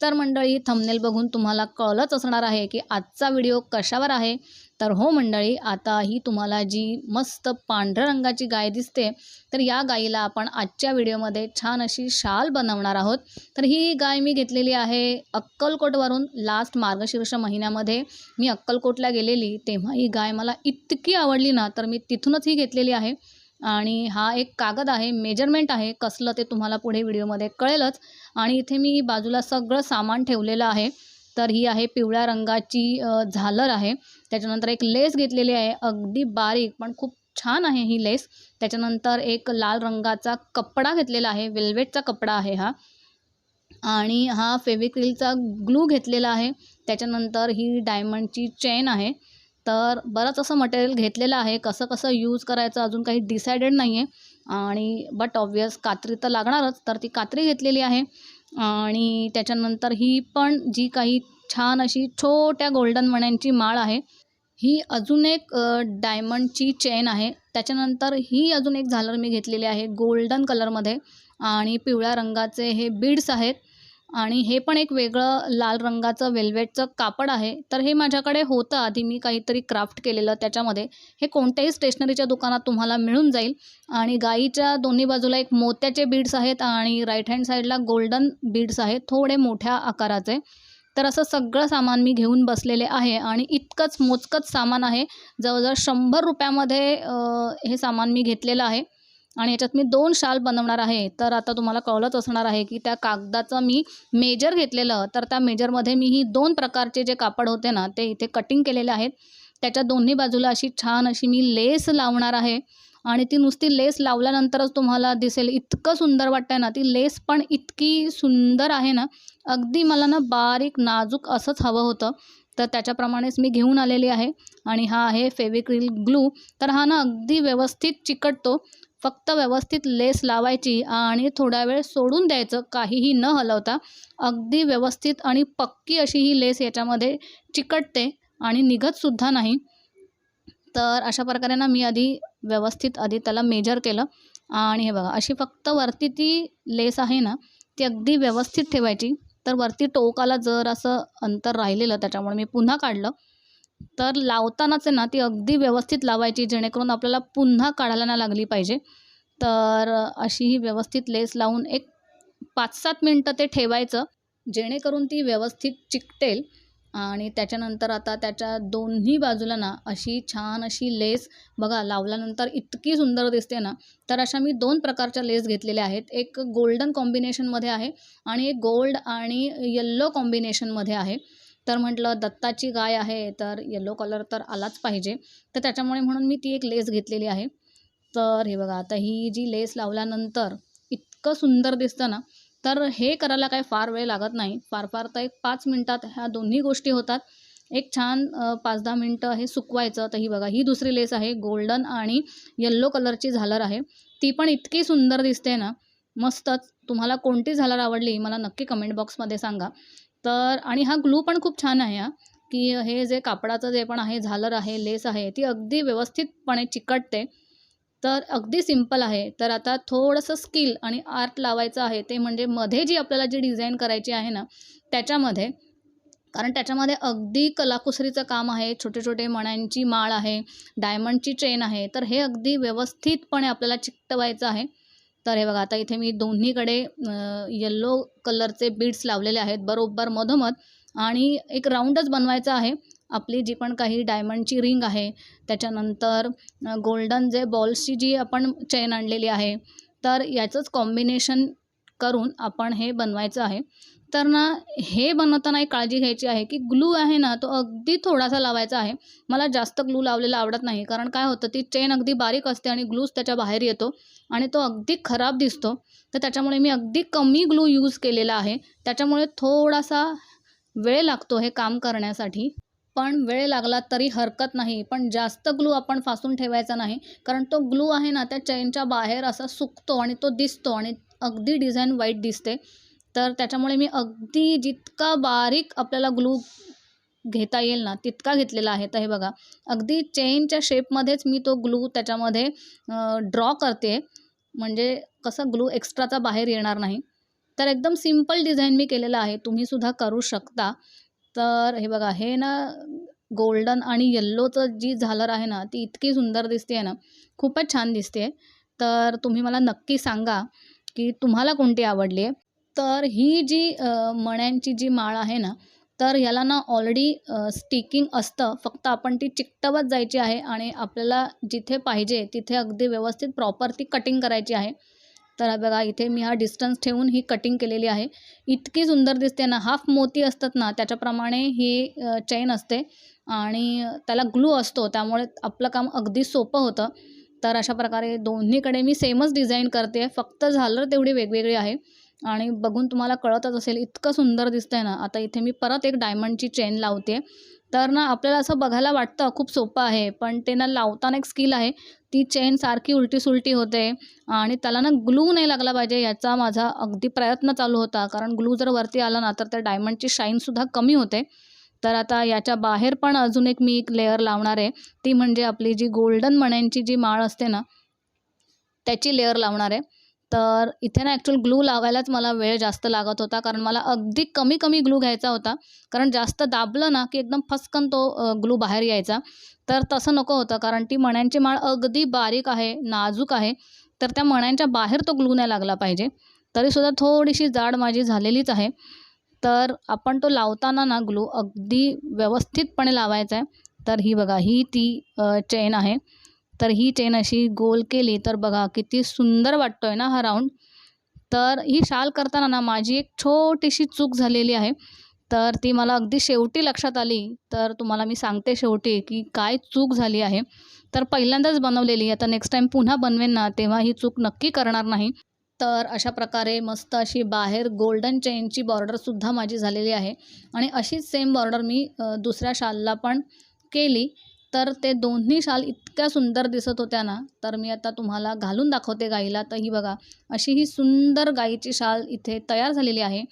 तर मंडळी थंबनेल बघून तुम्हाला कळलंच असणार आहे की आजचा व्हिडिओ कशावर आहे. तर हो मंडळी आता ही तुम्हाला जी मस्त पांढऱ्या रंगाची गाय दिसते तर या गायीला आपण आजच्या व्हिडिओमध्ये छान अशी शाल बनवणार आहोत. तर ही गाय मी घेतलेली आहे अक्कलकोटवरून. लास्ट मार्गशीर्ष महिन्यामध्ये मी अक्कलकोटला गेलेली तेव्हा ही गाय मला इतकी आवडली ना तर मी तिथूनच ही घेतलेली आहे. आणि हा एक कागद आहे मेजरमेंट आहे कसलं ते तुम्हाला पुढे व्हिडिओमध्ये कळेलच. आणि इथे मी बाजूला सगळं सामान ठेवलेलं आहे. तर ही आहे पिवळ्या रंगाची झालर आहे. त्याच्यानंतर एक लेस घेतलेली आहे अगदी बारीक पण खूप छान आहे ही लेस. त्याच्यानंतर एक लाल रंगाचा कपडा घेतलेला आहे वेल्वेटचा कपडा आहे हा. आणि हा फेविक्रिलचा ग्लू घेतलेला आहे. त्याच्यानंतर ही डायमंडची चेन आहे. तर बरंच असं मटेरियल घेतलेलं आहे. कसं कसं यूज करायचं अजून काही डिसायडेड नाही आहे आणि बट ऑब्वियस कात्री तर लागणारच. तर ती कात्री घेतलेली आहे. आणि त्याच्यानंतर ही पण जी काही छान अशी छोट्या गोल्डन मण्यांची माळ आहे. ही अजून एक डायमंडची चेन आहे. त्याच्यानंतर ही अजून एक झालर मी घेतलेली आहे. गोल्डन कलरमध्ये आणि पिवळ्या रंगाचे हे बीड्स आहेत. आणि हे पण एक वेगळं लाल रंगाचं वेल्वेटचं कापड आहे. तर हे माझ्याकडे होतं आधी. मी काहीतरी क्राफ्ट केलेलं त्याच्यामध्ये. हे कोणत्याही स्टेशनरीच्या दुकानात तुम्हाला मिळून जाईल. आणि गाईच्या दोन्ही बाजूला एक मोत्याचे बीड्स आहेत आणि राईट हँड साईडला गोल्डन बीड्स आहेत. थोडे मोठ्या आकाराचे. तर असं सगळं सामान मी घेऊन बसलेले आहे. आणि इतकंच मोजकंच सामान आहे. जवळजवळ शंभर रुपयामध्ये हे सामान मी घेतलेलं आहे. आणि याच्यात मी दोन शाल बनवणार आहे. तर आता तुम्हाला कळलंच असणार आहे की त्या कागदाचं मी मेजर घेतलेलं तर त्या मेजरमध्ये मी ही दोन प्रकारचे जे कापड होते ना ते इथे कटिंग केलेले आहेत. त्याच्या दोन्ही बाजूला अशी छान अशी मी लेस लावणार आहे. आणि ती नुसती लेस लावल्यानंतरच तुम्हाला दिसेल इतकं सुंदर वाटतंय ना ती लेस पण इतकी सुंदर आहे ना अगदी मला ना बारीक नाजूक असंच हवं होतं. तर त्याच्याप्रमाणेच मी घेऊन आलेली आहे. आणि हा आहे फेविक्रिल ग्लू. तर हा ना अगदी व्यवस्थित चिकटतो. फक्त व्यवस्थित लेस लावायची आणि थोडा वेळ सोडून द्यायचं काहीही न हलवता. अगदी व्यवस्थित आणि पक्की अशी ही लेस याच्यामध्ये चिकटते आणि निघतसुद्धा नाही. तर अशा प्रकारे ना मी आधी व्यवस्थित आधी त्याला मेजर केलं. आणि हे बघा अशी फक्त वरती ती लेस आहे ना ती अगदी व्यवस्थित ठेवायची. तर वरती टोकाला जर असं अंतर राहिलेलं त्याच्यामुळे मी पुन्हा काढलं. तर लावतानाच आहे ना ती अगदी व्यवस्थित लावायची जेणेकरून आपल्याला पुन्हा काढायला ना लागली पाहिजे. तर अशी ही व्यवस्थित लेस लावून एक पाच सात मिनटं ते ठेवायचं जेणेकरून ती व्यवस्थित चिकटेल. आणि त्याच्यानंतर आता त्याच्या दोन्ही बाजूला ना अशी छान अशी लेस बघा लावल्यानंतर इतकी सुंदर दिसते ना. तर अशा मी दोन प्रकारच्या लेस घेतलेल्या आहेत. एक गोल्डन कॉम्बिनेशनमध्ये आहे आणि एक गोल्ड आणि येल्लो कॉम्बिनेशनमध्ये आहे. तर म्हटलं दत्ताची गाय आहे तर येलो कलर तर आलाच पाहिजे. तर त्याच्यामुळे म्हणून मी ती एक लेस घेतलेली आहे. तर हे बघा आता ही जी लेस लावल्यानंतर इतकं सुंदर दिसतं ना तर हे करायला काही फार वेळ लागत नाही. फार फार तर एक पाच मिनटात ह्या दोन्ही गोष्टी होतात. एक छान पाच दहा मिनटं हे सुकवायचं. तर ही बघा ही दुसरी लेस आहे गोल्डन आणि येल्लो कलरची झालर आहे. ती पण इतकी सुंदर दिसते ना मस्तच. तुम्हाला कोणती झालर आवडली मला नक्की कमेंट बॉक्समध्ये सांगा. तर आणि हा ग्लू पण खूप छान आहे हा. की हे जे कापडाचं जे पण आहे झालर आहे लेस आहे ती अगदी व्यवस्थितपणे चिकटते. तर अगदी सिंपल आहे. तर आता थोडंसं स्किल आणि आर्ट लावायचं आहे ते म्हणजे मध्ये जी आपल्याला जी डिझाईन करायची आहे ना त्याच्यामध्ये. कारण त्याच्यामध्ये अगदी कलाकुसरीचं काम आहे छोटे छोटे मण्यांची माळ आहे डायमंडची चेन आहे तर हे अगदी व्यवस्थितपणे आपल्याला चिकटवायचं आहे. तर हे बघा आता इथे मी दोन्हीकडे येल्लो कलरचे बीड्स लावलेले आहेत बरोबर मधोमध. आणि एक राऊंडच बनवायचा आहे. आपली जी पण काही डायमंडची रिंग आहे त्याच्यानंतर गोल्डन जे बॉल्सची जी आपण चेन आणलेली आहे तर याचंच कॉम्बिनेशन करून आपण हे बनवायचं आहे. तर ना हे बनवताना एक काळजी घ्यायची आहे की ग्लू आहे ना तो अगदी थोडासा लावायचा आहे. मला जास्त ग्लू लावलेला आवडत नाही कारण काय होतं ती चेन अगदी बारीक असते आणि ग्लूच त्याच्या बाहेर येतो आणि तो अगदी खराब दिसतो. तर त्याच्यामुळे मी अगदी कमी ग्लू यूज केलेला आहे. त्याच्यामुळे थोडासा वेळ लागतो हे काम करण्यासाठी. पण वेळ लागला तरी हरकत नाही. पण जास्त ग्लू आपण फासून ठेवायचा नाही कारण तो ग्लू आहे ना त्या चेनच्या बाहेर असा सुकतो आणि तो दिसतो आणि अगदी डिझाईन वाईट दिसते. तर त्याच्यामुळे मी अगदी जितका बारीक आपल्याला ग्लू घेता येईल ना तितका घेतलेला आहे. तर हे बघा अगदी चेनच्या शेपमध्येच मी तो ग्लू त्याच्यामध्ये ड्रॉ करते. म्हणजे कसं ग्लू एक्स्ट्राचा बाहेर येणार नाही. तर एकदम सिंपल डिझाईन मी केलेलं आहे. तुम्हीसुद्धा करू शकता. तर हे बघा हे ना गोल्डन आणि येल्लोचं जी झालर आहे ना ती इतकी सुंदर दिसते आहे ना. खूपच छान दिसते तर तुम्ही मला नक्की सांगा की तुम्हाला कोणती आवडली आहे तर ही जी मण्यांची जी माळ आहे ना तर ह्याला ना ऑलरेडी स्टिकिंग असतं. फक्त आपण ती चिकटवत जायची आहे आणि आपल्याला जिथे पाहिजे तिथे अगदी व्यवस्थित प्रॉपर ती कटिंग करायची आहे. तर बघा इथे मी हा डिस्टन्स ठेवून ही कटिंग केलेली आहे. इतकी सुंदर दिसते ना हाफ मोती असतात ना त्याच्याप्रमाणे ही चेन असते आणि त्याला ग्लू असतो. त्यामुळे आपलं काम अगदी सोपं होतं. तर अशा प्रकारे दोन्हीकडे मी सेमच डिझाईन करते. फक्त झालर तेवढी वेगवेगळी आहे. आणि बघून तुम्हाला कळतच असेल इतकं सुंदर दिसतंय ना. आता इथे मी परत एक डायमंडची चेन लावते. तर ना आपल्याला असं बघायला वाटतं खूप सोपं आहे पण ते ना लावताना एक स्किल आहे. ती चेन सारखी उलटी सुलटी होते आणि त्याला ना ग्लू नाही लागला पाहिजे याचा माझा अगदी प्रयत्न चालू होता. कारण ग्लू जर वरती आला ना तर त्या डायमंडची शाईनसुद्धा कमी होते. तर आता याच्या बाहेर पण अजून एक मी एक लेअर लावणार आहे. ती म्हणजे आपली जी गोल्डन मण्यांची जी माळ असते ना त्याची लेअर लावणार आहे. तर इथे ना ॲक्च्युअल ग्लू लावायलाच मला वेळ जास्त लागत होता. कारण मला अगदी कमी कमी ग्लू घ्यायचा होता. कारण जास्त दाबलं ना की एकदम फसकन तो ग्लू बाहेर यायचा. तर तसं नको होतं. कारण ती मण्यांची माळ अगदी बारीक आहे नाजूक आहे. तर त्या मण्यांच्या बाहेर तो ग्लू नाही लागला पाहिजे. तरीसुद्धा थोडीशी जाड माझी झालेलीच आहे. तर आपण तो लावताना ना ग्लू अगदी व्यवस्थितपणे लावायचा आहे. तर ही बघा ही ती चेन आहे. तर ही चेन अशी गोल केली तर बघा किती सुंदर वाटतोय ना हा राऊंड तर ही शाल करताना ना माझी एक छोटीशी चूक झालेली आहे. तर ती मला अगदी शेवटी लक्षात आली. तर तुम्हाला मी सांगते शेवटी की काय चूक झाली आहे. तर पहिल्यांदाच बनवलेली आता नेक्स्ट टाईम पुन्हा बनवेन ना तेव्हा ही चूक नक्की करणार नाही. तर अशा प्रकारे मस्त अशी बाहेर गोल्डन चेनची बॉर्डरसुद्धा माझी झालेली आहे. आणि अशीच सेम बॉर्डर मी दुसऱ्या शालला पण केली. तर ते दोन्ही शाल इतक्या सुंदर दिसत होत्या ना तर मी आता तुम्हाला घालून दाखवते गाईला. तर ही बघा अशी ही सुंदर गाईची शाल इथे तयार झालेली आहे.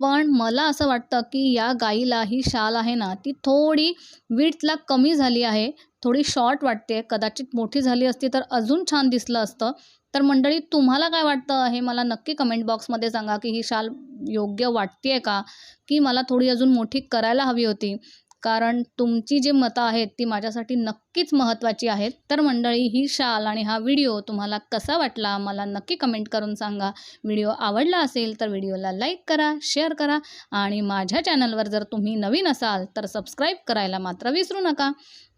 पण मला असं वाटतं की या गाईला ही शाल आहे ना ती थोडी विटला कमी झाली आहे थोडी शॉर्ट वाटते. कदाचित मोठी झाली असती तर अजून छान दिसलं असतं. तर मंडळी तुम्हाला काय वाटतं हे मला नक्की कमेंट बॉक्समध्ये सांगा की ही शाल योग्य वाटते आहे का? की मला थोडी अजून मोठी करायला हवी होती? कारण तुमची जी मतं आहेत ती माझ्यासाठी नक्कीच महत्त्वाची आहेत. तर मंडळी ही शाल आणि हा व्हिडिओ तुम्हाला कसा वाटला मला नक्की कमेंट करून सांगा. व्हिडिओ आवडला असेल तर व्हिडिओला लाईक करा शेअर करा आणि माझ्या चॅनलवर जर तुम्ही नवीन असाल तर सबस्क्राईब करायला मात्र विसरू नका.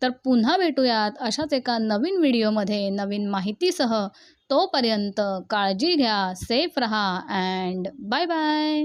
तर पुन्हा भेटूयात अशाच एका नवीन व्हिडिओमध्ये. नवीन माहितीसह तोपर्यंत काळजी घ्या सेफ रहा अँड बाय बाय.